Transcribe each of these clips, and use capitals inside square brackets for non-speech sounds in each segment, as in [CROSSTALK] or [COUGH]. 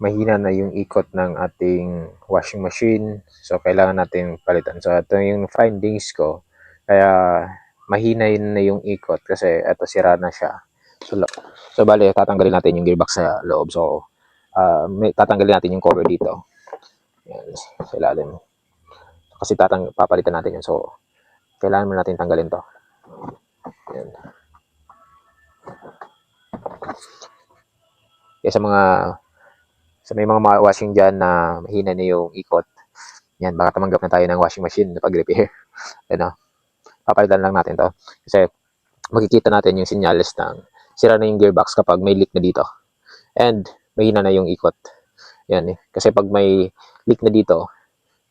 mahina na yung ikot ng ating washing machine. So, kailangan natin palitan. So, ito yung findings ko. Kaya, mahina yun na yung ikot kasi ito sira na siya. So, so bale, tatanggalin natin yung gearbox sa loob. So, ah, may, tatanggalin natin yung cover dito. Yan, sa ilalim. Kasi tatang, papalitan natin yun. So, kailangan mo natin tanggalin to. Yan. Kaya sa mga sa may mga washing dyan na mahina na yung ikot, yan, baka tumanggap na tayo ng washing machine na pag-repair. [LAUGHS] ano, papalitan lang natin to. Kasi makikita natin yung sinyales ng sira na yung gearbox kapag may leak na dito. And mahina na yung ikot. Yan eh. Kasi pag may leak na dito,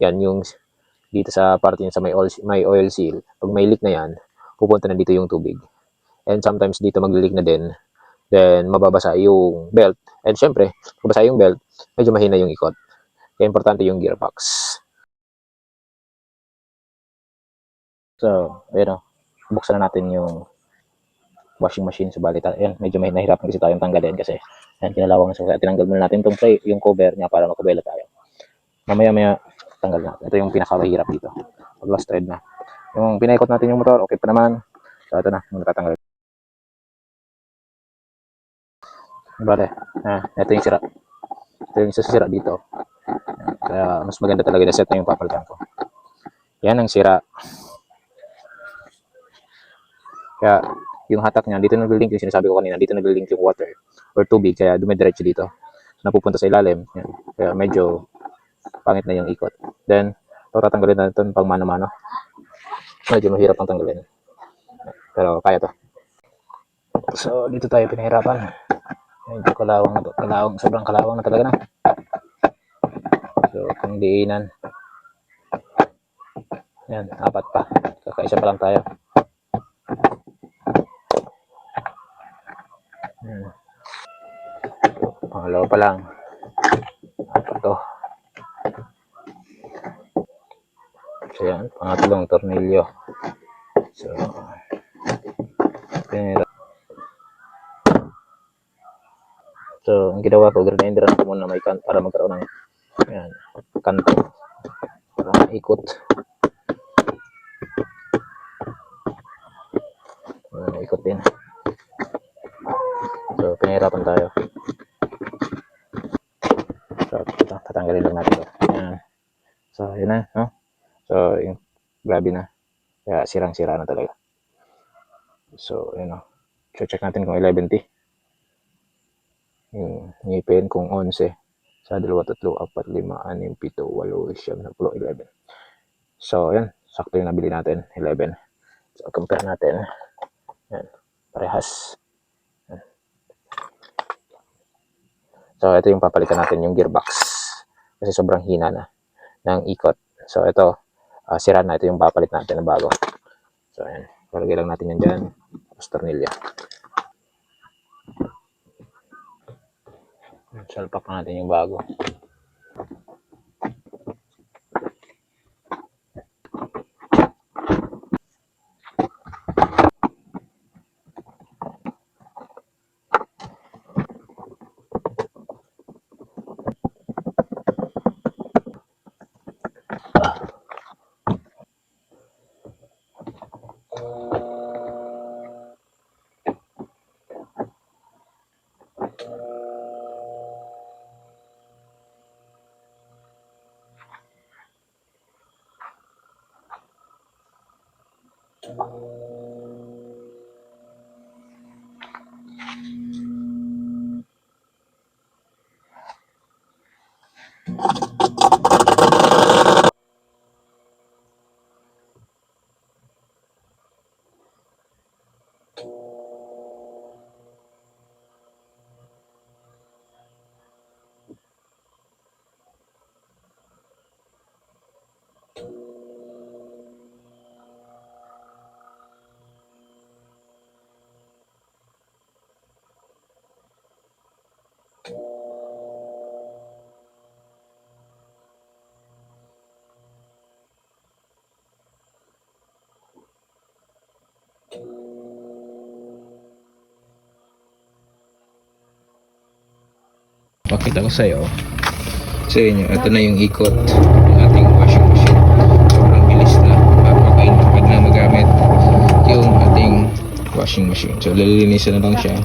yan yung dito sa parte yun sa may oil, may oil seal. Pag may leak na yan, pupunta na dito yung tubig. And sometimes dito mag-leak na din. Then mababasa yung belt. And syempre, mabasa yung belt, medyo mahina yung ikot. Kaya importante yung gearbox. So, ayun o. Buksan na natin yung washing machine. Subalit, ayan, medyo may nahirapan kasi tayong tanggalin kasi ayan, kinalawang kaya tinanggal muna natin itong tray, yung cover niya para makabela tayo. Mamaya-maya, tanggal natin. Ito yung pinakamahirap dito. Last thread na. Yung pinaikot natin yung motor, okay pa naman. So, ito na, yung natatanggal. Bale, ah, ito yung sira. Ito yung isa sa sira dito. Kaya mas maganda talaga na set na yung papalitan ko. Yan ang sira. Kaya yung hatak niya, dito nag-link yung sinasabi ko kanina, dito nag-link yung water or tubig, kaya dumidiretso dito. Napupunta sa ilalim. Yan. Kaya medyo pangit na yung ikot. Then, ito tatanggalin natin pang mano-mano. Medyo mahirap ang tanggalin. Pero kaya to. So, dito tayo pinahirapan. Medyo kalawang na. Kalawang, sobrang kalawang na talaga na. So, kung diinan. Yan, apat pa. Kakaisa pa lang tayo. Hmm. Pangalawa pa lang. Apat to. So, yan. Pangatlong tornilyo. So, pinira. So, ang ginawa ko, grinderan ko muna may para magkaroon ng yan, kanto. Para maikot. Para maikot din. So, pinahirapan tayo. So, ito, tatanggalin lang natin ito. Yan. So, yun na. No? So, yung grabe na. Kaya sirang-sira na talaga. So, yun o. So, check natin kung 11T. Yung ngipin kung 11. Sa 2, 3, 4, 5, 6, 7, 8, 9, 10, 11. So, yan. Sakto yung nabili natin. 11. So, compare natin. Yan. Parehas. Yan. So, ito yung papalitan natin yung gearbox. Kasi sobrang hina na ng ikot. So, ito. ah, sira na. Ito yung papalit natin na bago. So, ayan. Palagay lang natin yan dyan. Tapos tornilyo. Salpak na natin yung bago. 什么 Pakita ko sa'yo. Sa inyo, ito na yung ikot ng ating washing machine. Sobrang bilis na. Papakain na magamit yung ating washing machine. So, lalilinisan na lang siya.